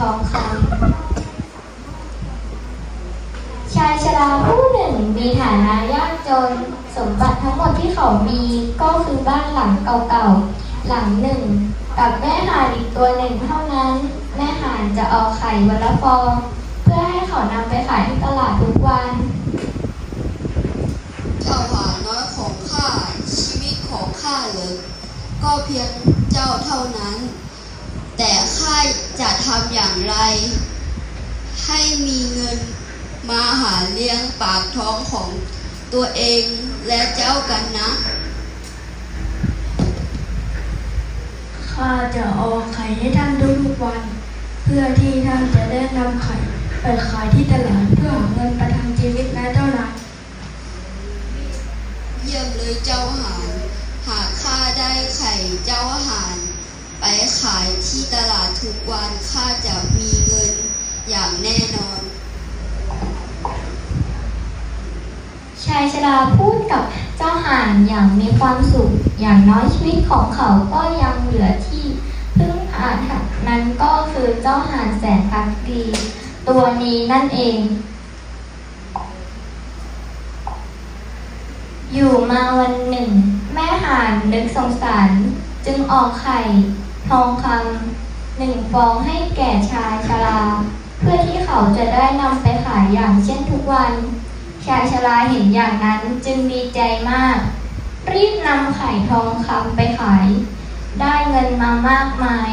ทองคำชายชราผู้หนึ่งมีฐานะยากจน สมบัติทั้งหมดที่เขามีก็คือบ้านหลังเก่าๆ หลังหนึ่ง กับแม่ห่านอีกตัวหนึ่งเท่านั้น แม่ห่านจะเอาไข่วันละฟอง เพื่อให้เขานำไปขายที่ตลาดทุกวัน เจ้าหาน้อยของข้าชีวิตของข้าเลย ก็เพียงเจ้าเท่านั้น แต่ข้าจะทำอย่างไร ให้มีเงินมาหาเลี้ยงปากท้องของตัวเองและเจ้ากันนะ ข้าจะเอาไข่ให้ท่านทุกๆวัน เพื่อที่ท่านจะได้นำไข่ไปขายที่ตลาดเพื่อหาเงินประทังชีวิตนะเจ้านายเยี่ยมเลยเจ้าหานหากข้าได้ไข่เจ้าหาน ไปขายที่ตลาดทุกวันข้าจะมีเงินอย่างแน่นอน ชายชราพูดกับเจ้าห่านอย่างมีความสุข อย่างน้อยชีวิตของเขาก็ยังเหลือที่พึ่งพานั้นก็คือเจ้าห่านแสนพักดี ตัวนี้นั่นเอง อยู่มาวันหนึ่ง แม่ห่านนึกสงสารจึงออกไข่ ทองคำหนึ่งฟองให้แก่ชายชรา เพื่อที่เขาจะได้นำไปขายอย่างเช่นทุกวัน ชายชราเห็นอย่างนั้นจึงดีใจมาก รีบนำไข่ทองคำไปขาย ได้เงินมามากมาย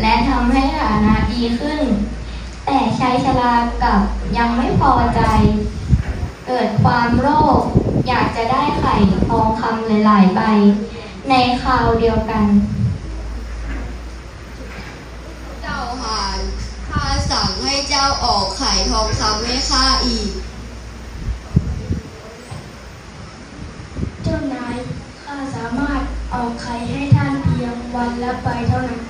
และทำให้ฐานะดีขึ้น แต่ชายชรากับยังไม่พอใจ เกิดความโลภอยากจะได้ไข่ทองคำหลายๆใบในคราวเดียวกัน เจ้าหานข้าสั่งให้เจ้าออกไข่ทองคำให้ข้าอีก เจ้านายข้าสามารถออกไข่ให้ท่านเพียงวันละใบเท่านั้น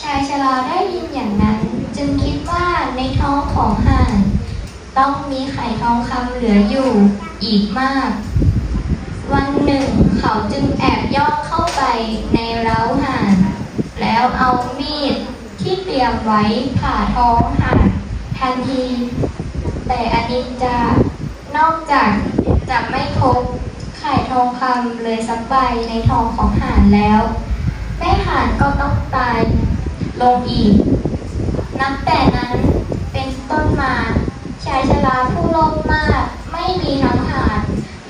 ชายชราได้ยินอย่างนั้น จึงคิดว่าในท้องของห่านต้องมีไข่ทองคำเหลืออยู่อีกมาก วันหนึ่งเขาจึงแอบย่องเข้าไปในเล้าห่าน แล้วเอามีดที่เตรียมไว้ผ่าท้องห่านทันที แต่อนิจจานอกจากจะไม่พบไข่ทองคำเลยสักใบในท้องของห่านแล้ว แม่ห่านก็ต้องตายลงอีก นับแต่นั้นเป็นต้นมาชายชราผู้โลภมากไม่มีทั้งห่าน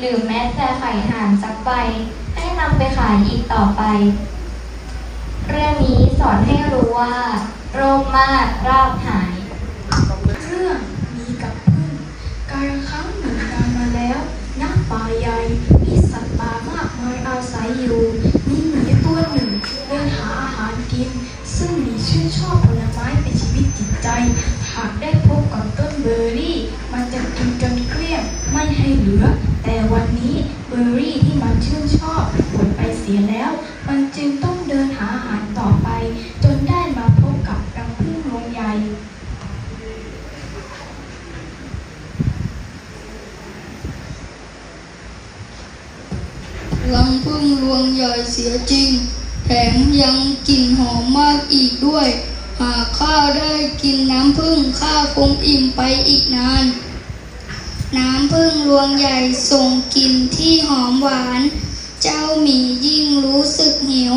หรือแม้แต่ไข่ห่านสักใบให้นำไปขายอีกต่อไป เรื่องนี้สอนให้รู้ว่า โรคมากราบหาย เรื่องมีกับพึ่งการครั้งหนึ่งนานมาแล้วณป่าใหญ่มีสัตว์ป่ามากมายอาศัยอยู่มีหมีตัวหนึ่งเดินหาอาหารกิน ซึ่งหมีชื่นชอบผลไม้เป็นชีวิตจิตใจหากได้ วันนี้เบอร์รี่ที่มันชื่นชอบหมดไปเสียแล้ว มันจึงต้องเดินหาอาหารต่อไป จนได้มาพบกับรังผึ้งรวงใหญ่รังพึ่งรวงใหญ่เสียจริง แถมยังกลิ่นหอมมากอีกด้วย หากข้าได้กินน้ำพึ่งข้าคงอิ่มไปอีกนาน น้ำพึ่งรวงใหญ่ส่งกลิ่นที่หอมหวาน เจ้าหมียิ่งรู้สึกหิว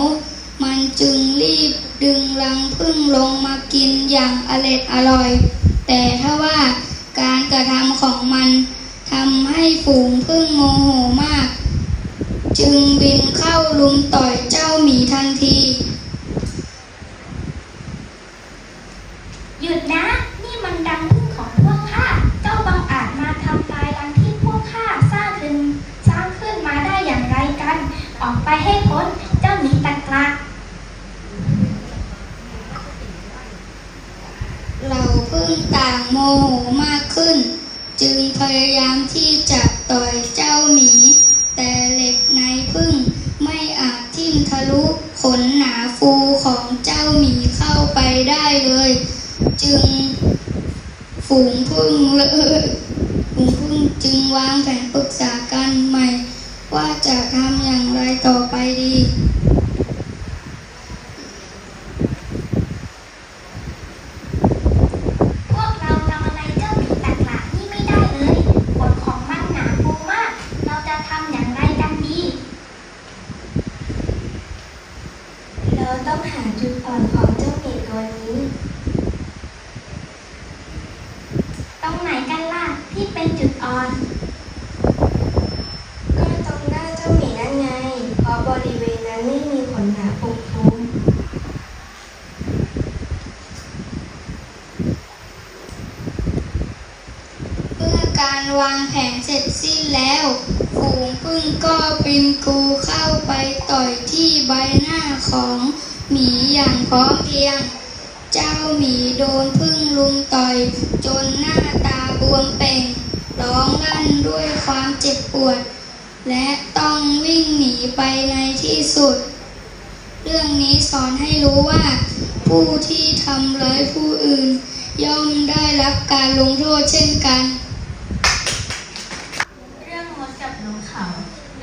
มันจึงรีบดึงรังพึ่งลงมากินอย่างอร็ดอร่อย แต่ถ้าว่าการกระทำของมันทำให้ฝูงพึ่งโมโหมาก จึงบินเข้าลุมต่อยเจ้าหมีทันที หยุดนะ โมโหมากขึ้น จึงพยายามที่จะต่อยเจ้าหมี แต่เหล็กในพึ่งไม่อาจทิ่มทะลุขนหนาฟูของเจ้าหมีเข้าไปได้เลย จึงฝูงพึ่งเลยฝูงพึ่งจึงวางแผนปรึกษากันใหม่ ว่าจะทำอย่างไรต่อไปดี วางแผนเสร็จสิ้นแล้ว ฝูงพึ่งก็บินกูเข้าไปต่อยที่ใบหน้าของหมีอย่างพร้อมเพรียง เจ้าหมีโดนพึ่งลุมต่อย จนหน้าตาบวมเป่ง ร้องลั่นด้วยความเจ็บปวด และต้องวิ่งหนีไปในที่สุด เรื่องนี้สอนให้รู้ว่า ผู้ที่ทำร้ายผู้อื่น ย่อมได้รับการลงโทษเช่นกัน เรื่องมดกับนกเขา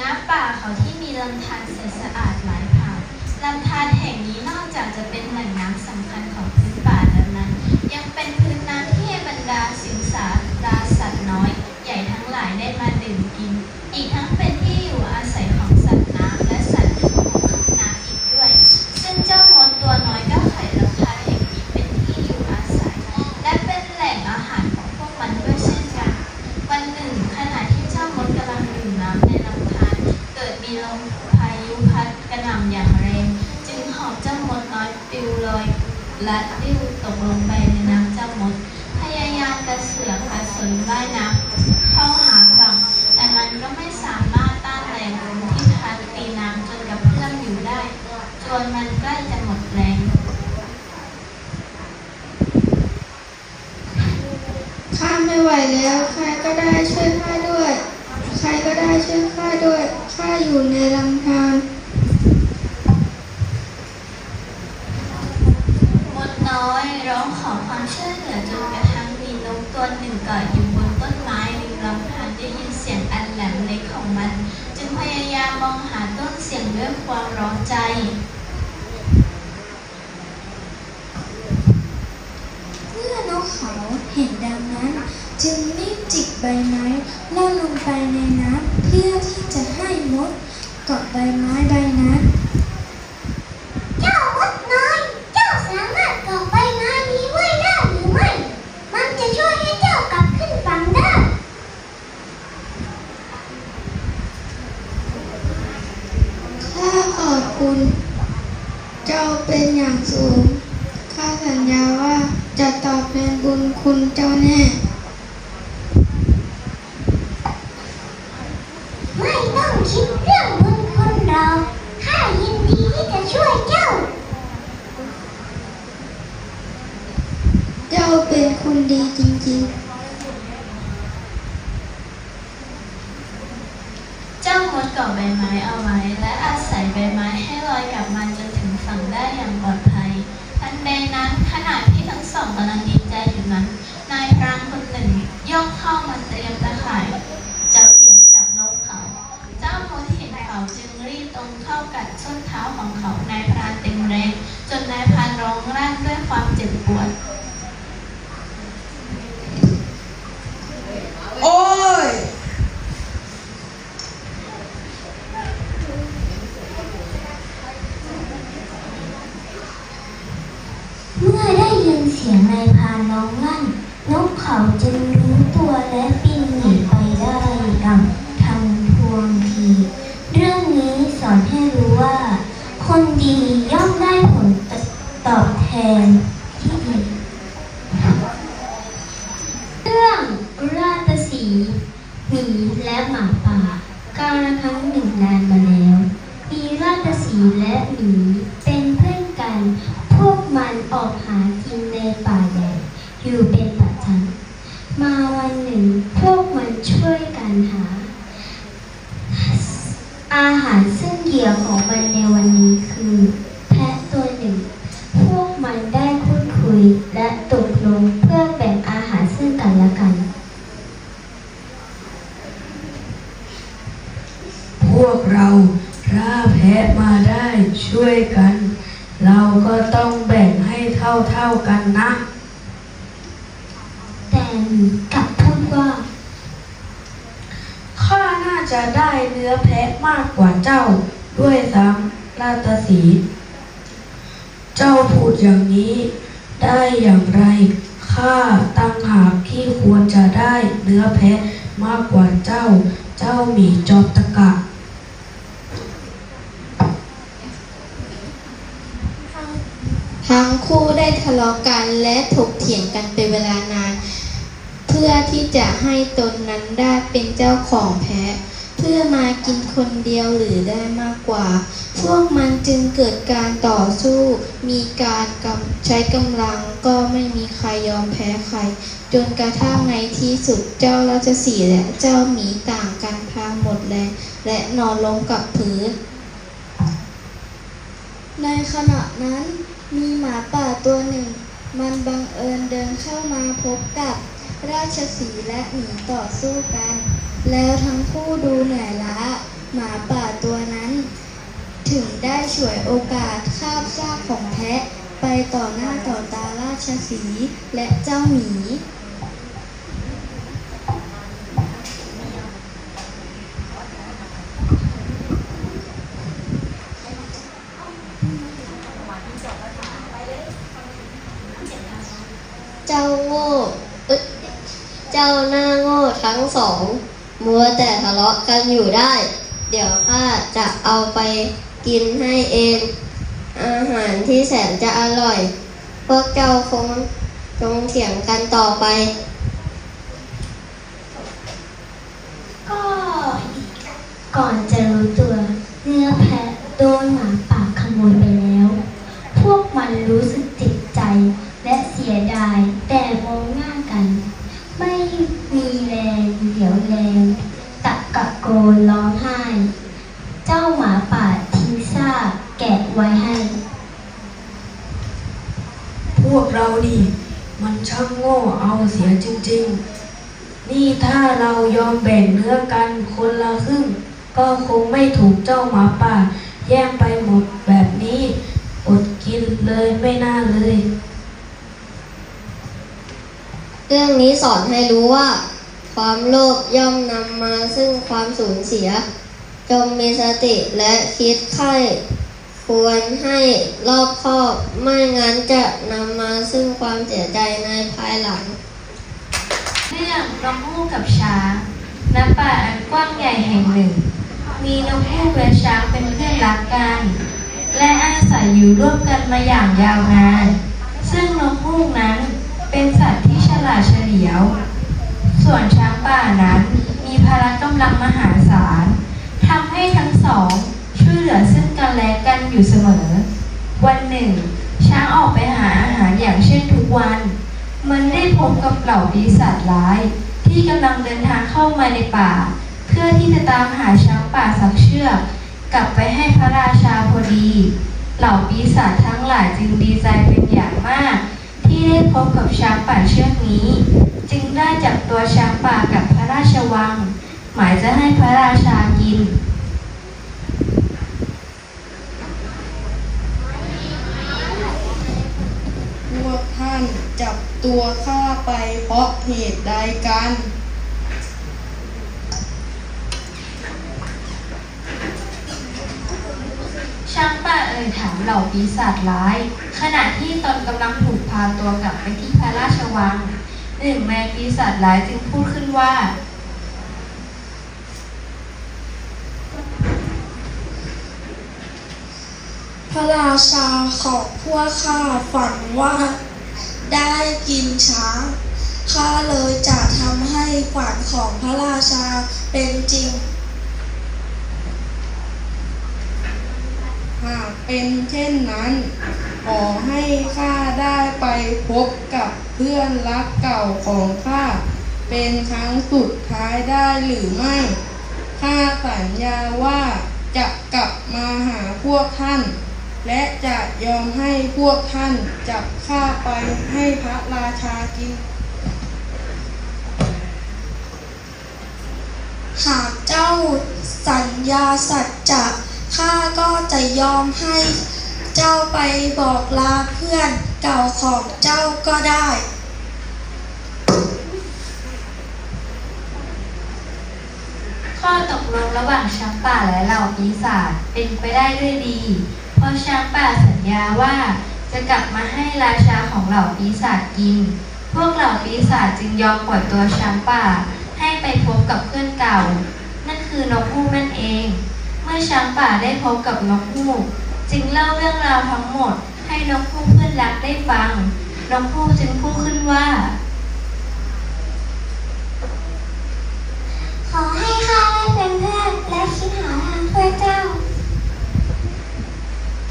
น้ำป่า เขาที่มีลำธารใสสะอาดหลายผ่านลำธารแห่งนี้นอกจากจะเป็นแหล่งน้ำสำคัญของพื้นป่าแล้วนั้น ยังเป็นพื้นน้ำที่ให้บรรดาสิงสาราสัตว์น้อย ใหญ่ทั้งหลายได้มาดื่มกิน อีกทั้งเป็นที่อยู่อาศัยของสัตว์น้ำและสัตว์ของน้ำอีกด้วย ซึ่งเจ้ามดตัวน้อยก็ไขลำธารแห่งนี้เป็นที่อยู่อาศัย และเป็นแหล่งอาหารของพวกมันด้วยเช่นกัน วันหนึ่งขณะที่เจ้ามดกำลังดื่มน้ำใน มีลมพายุพัดกระหน่ำอย่างแรง จึงหอบเจ้ามดน้อยปลิวลอยแลัดดิ้วตกลงไปในน้ำเจ้ามด พยายามกระเสือกกระสนว่ายน้ำเข้าหาฝั่ง แต่มันก็ไม่สามารถต้านแรงลมที่พัดตีน้ำจนกับเพื่อมอยู่ได้ จนมันใกล้จะหมดแรงข้าไม่ไหวแล้ว ใครก็ได้ช่วยข้าด้วย ใครก็ได้ช่วยข้าด้วย ข้าอยู่ในลำธารมดน้อยร้องขอความช่วยเหลือจนกระทั่งมีนกตัวหนึ่งเกาะอยู่บนต้นไม้ริมลำธารได้ยินเสียงอันแหลมเล็กของมัน จึงพยายามมองหาต้นเสียงด้วยความร้อนใจเมื่อนกเขาเห็นดังนั้น จึงรีบจิกใบไม้ล่อนลงไปในน้ำเพื่อที่จะให้มด เกาะใบไม้ใบนั้น เจ้ามดน้อย เจ้าสามารถเกาะใบไม้นี้ไว้ได้หรือไม่ มันจะช่วยให้เจ้ากลับขึ้นฝั่งได้ ข้าขอบคุณ เจ้าเป็นอย่างสูง ข้าสัญญาว่าจะตอบแทนบุญคุณเจ้าแน่ ไม่ต้องคิดเรื่องบุญคุณเราข้ายินดีที่จะช่วยเจ้า เจ้าเป็นคนดีจริงๆ เจ้ามดเกาะใบไม้เอาไว้ และอาศัยใบไม้ให้ลอยกลับมาจนถึงฝั่งได้อย่างปลอดภัย ทันใดนั้นขณะที่ทั้งสองกำลังดีใจอยู่นั้น นายพรานคนหนึ่งย่องเข้ามาเตรียมตะข่ายจะเหวี่ยงจับนกเขา เจ้ามดเห็นเขาจึงรีบตรงเข้ากัดส้นเท้าของเขานายพรานเต็มแรงจนนายพรานร้องรั่นด้วยความเจ็บปวด โอ้ย เมื่อได้ยินเสียงนายพรานร้องลั่น นกเขา จึงรู้ตัวและบินหนีไปได้ดังทันทวงที เรื่องนี้สอนให้รู้ว่า คนดีย่อมได้ผลตอบแทนที่ดีเรื่องราชสีหมีและหมาป่า การครั้งหนึ่งนานมาแล้ว มีราชสีและหมีเป็นเพื่อนกันออกหากินในป่าใหญ่ อยู่เป็นประจำมาวันหนึ่ง พวกมันช่วยกันหา อาหารซึ่งเหยื่อของมันในวันนี้คือ แพะตัวหนึ่ง พวกมันได้พูดคุยและตกลงเพื่อแบ่งอาหารซึ่งกันและกัน พวกเราล่าแพะมาได้ช่วยกัน เราก็ต้องแบ่งให้เท่าเท่าๆกันนะ แต่หมีกลับพูดว่า ข้าน่าจะได้เนื้อแพะมากกว่าเจ้าด้วยซ้ำราตสีห์เจ้าพูดอย่างนี้ได้อย่างไร ข้าตั้งหากที่ควรจะได้เนื้อแพะมากกว่าเจ้า เจ้าหมีจอมตะกะ ๆ ทั้งคู่ได้ทะเลาะกันและถกเถียงกันเป็นเวลานานพึ่งพื่อที่จะให้ตนนั้นได้เป็นเจ้าของแพะ เพื่อมากินคนเดียวหรือได้มากกว่า พวกมันจึงเกิดการต่อสู้ มีการกำใช้กำลังก็ไม่มีใครยอมแพ้ใคร จนกระทั่งในที่สุดเจ้าราชสีและเจ้าหมีต่างกันพาหมดแรงและนอนลงกับพื้นในขณะนั้น มีหมาป่าตัวหนึ่ง มันบังเอิญเดินเข้ามาพบกับราชสีและหมีต่อสู้กัน แล้วทั้งคู่ดูเหนื่อยล้า หมาป่าตัวนั้น ถึงได้ฉวยโอกาสคาบซากของแพะ ไปต่อหน้าต่อตาราชสีและเจ้าหมี เจ้าโง่เอ๊ะเจ้าหน้าโง่ทั้งสอง มัวแต่ทะกันอยู่ได้ เดี๋ยวข้าจะเอาไปกินให้เอง อาหารที่แสนจะอร่อย พวกเจ้าคงจงเถียงกันต่อไป ก็ก่อนจะรู้ตัวเนื้อแพะโดนหมาป่าขโมยไปแล้ว พวกมันรู้สึกเจ็บใจและเสียดาย แต่มองหน้ากัน ไม่มีแรงเหลียวแรงตะกะโก นร้องไห้ เจ้าหมาป่าทิ้งซากแกะไว้ให้ พวกเรานี่ มันช่างโง่เอาเสียจริง ๆ นี่ถ้าเรายอมแบ่งเนื้อกันคนละครึ่ง ก็คงไม่ถูกเจ้าหมาป่า แย่งไปหมดแบบนี้อดกินเลยไม่น่าเลย เรื่องนี้สอนให้รู้ว่า ความโลภย่อมนำมาซึ่งความสูญเสีย จงมีสติและคิดไข้ควรให้รอบคอบไม่งั้นจะนำมาซึ่งความเสียใจในภายหลัง เรื่องนกฮูกกับช้างณป่าอันกว้างใหญ่แห่งหนึ่ง มีนกฮูกและช้างเป็นเพื่อนรักกัน และอาศัยอยู่ร่วมกันมาอย่างยาวนาน ซึ่งนกฮูกนั้นเป็นสัตว์ที่ฉลาดเฉลียว ส่วนช้างป่านั้นมีพละกำลังมหาศาลทำให้ทั้งสองช่วยเหลือซึ่งกันและกันอยู่เสมอ วันหนึ่ง ช้างออกไปหาอาหารอย่างเช่นทุกวัน มันได้พบกับเหล่าปีศาจร้าย ที่กำลังเดินทางเข้ามาในป่า เพื่อที่จะตามหาช้างป่าสักเชือก กลับไปให้พระราชาพอดี เหล่าปีศาจทั้งหลายจึงดีใจเป็นอย่างมาก ที่ได้พบกับช้างป่าเชือกนี้ จึงได้จับตัวช้างป่ากับพระราชวัง หมายจะให้พระราชากินพวกท่านจับตัวข้าไปเพราะเหตุใดกัน ช้างป่าเอ่ ยถามเหล่าปีศาจร้าย ขณะที่ตนกำลังถูกพาตัวกลับไปที่พระราชวังหนึ่งในปีศาจร้ายจึงพูดขึ้นว่า พระราชาของพวกข้าฝันว่า ได้กินช้างข้าเลยจะทำให้ฝันของพระราชาเป็นจริง หากเป็นเช่นนั้น ขอให้ข้าได้ไปพบกับเพื่อนรักเก่าของข้า เป็นครั้งสุดท้ายได้หรือไม่ ข้าสัญญาว่าจะกลับมาหาพวกท่าน และจะยอมให้พวกท่านจับข้าไปให้พระราชากิน หากเจ้าสัญญาสัจจะ ข้าก็จะยอมให้เจ้าไปบอกลาเพื่อนเก่าของเจ้าก็ได้ ข้อตกลงระหว่างช้างป่าและเหล่าปีศาจเป็นไปได้ด้วยดี เพราะช้างป่าสัญญาว่าจะกลับมาให้ราชาของเหล่าปีศาจกิน พวกเหล่าปีศาจจึงยอมปล่อยตัวช้างป่า ให้ไปพบกับเพื่อนเก่า นั่นคือนกฮูกนั่นเอง เมื่อช้างป่าได้พบกับนกฮูกจึงเล่าเรื่องราวทั้งหมด ให้นกฮูกเพื่อนรักได้ฟัง นกฮูกจึงพูดขึ้นว่า ขอให้ข้าได้เป็นเพื่อนและคิดหาทางช่วยเจ้า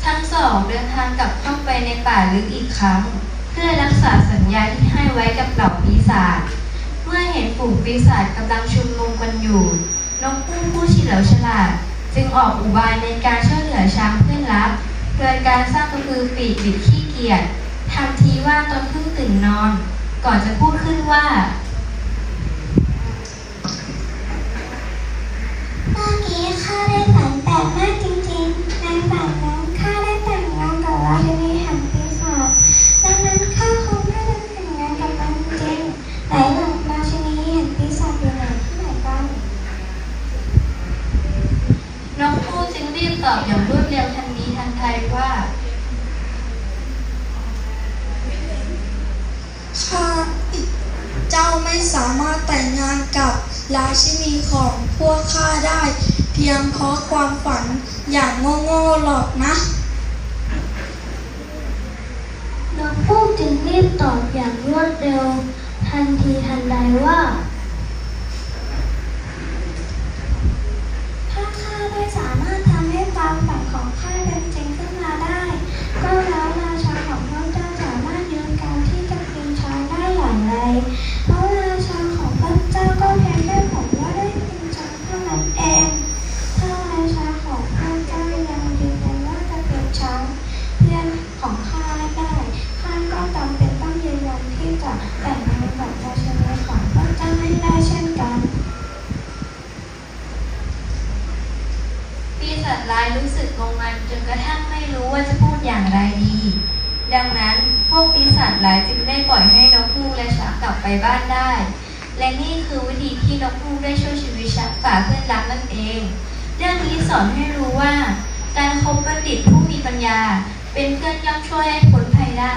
ทั้งสองเดินทางกลับเข้าไปในป่าลึกอีกครั้ง เพื่อรักษาสัญญาที่ให้ไว้กับเหล่าปีศาจเมื่อเห็นฝูงปีศาจกำลังชุมนุมกันอยู่ นกคู่ผู้เฉลียวฉลาด จึงออกอุบายในการช่วยเหลือช้างเพื่อนรักโดยการสร้างกระพือปีกบิดขี้เกียจทำทีว่าตนเพิ่งตื่นนอน ก่อนจะพูดขึ้นว่าเมื่อกี้ข้าได้ฝันแปลกมากจริงๆ ในฝันนั้นข้าได้แต่งงานกับราชินีแห่งปีศาจดังนั้นข้าคงไม่ได้แต่งงานกับมันจริงไหนหลังราชินีแห่งปีศาจอยู่ไหนที่ไหนกัน นกคู่จึงรีบต อบอย่างรวดเร็วทันทีทันใดว่า ข้าเจ้าไม่สามารถแต่งงานกับราชินีของพวกข้าได้ เพียงเพราะความฝันอย่างโง่ๆหรอกนะนกพูกจึงรีบตอบอย่างรวดเร็ว ทันทีทันใดว่า ถ้าข้าไม่สามารถทำให้ความฝันของข้าเป็นจริงขึ้นมาได้ ก็แล้วราชาของพระเจ้าสามารถยืนการที่จะเป็นช้างได้อย่างไร เพราะราชาของพระเจ้าก็เพียงแค่ผมว่าได้เป็นช้างเท่านั้นเอง ถ้าราชาของพระเจ้ายังยืนยันว่าจะเป็นช้างเพื่อนของข้าไม่ได้ ข้าก็จำเป็นต้องยืนยันที่จะแต่งงานกับราชินีของพระเจ้าให้ได้เช่นกัน ปีศาจร้ายรู้สึกงงงันจนกระทั่งไม่รู้ว่าจะพูดอย่างไรดี ดังนั้นพวกปีศาจร้ายจึงได้ปล่อยให้นกฮูกและช้างกลั บไปบ้านได้ และนี่คือวิธีที่นกฮูกได้ช่วยชีวิตชักป่าเพื่อนรักนั่นเอง เรื่องนี้สอนให้รู้ว่า การคบบัณฑิตผู้มีปัญญา เป็นเพื่อนย่อมช่วยให้พ้นภัยได้